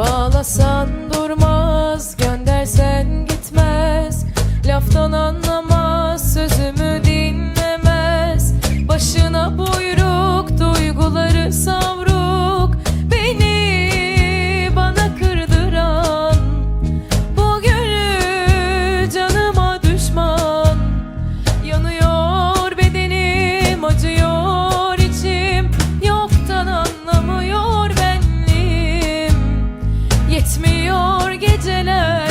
Bağlasan durmaz, göndersen gitmez. Laftan anlamaz geceler.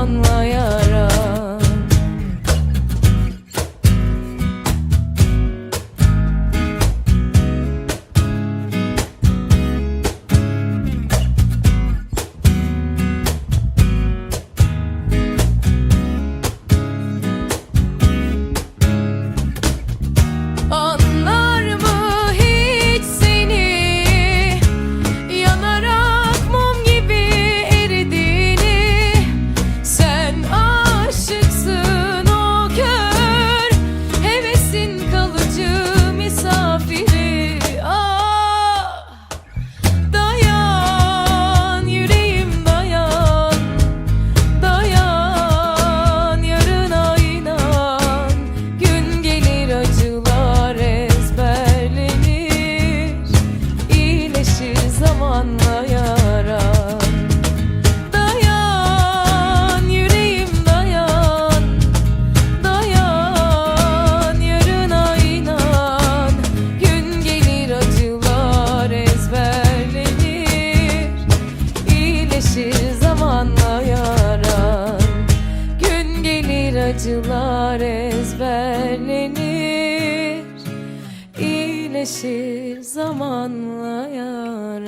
anlayamam acılar ezberlenir. İyileşir zamanla yar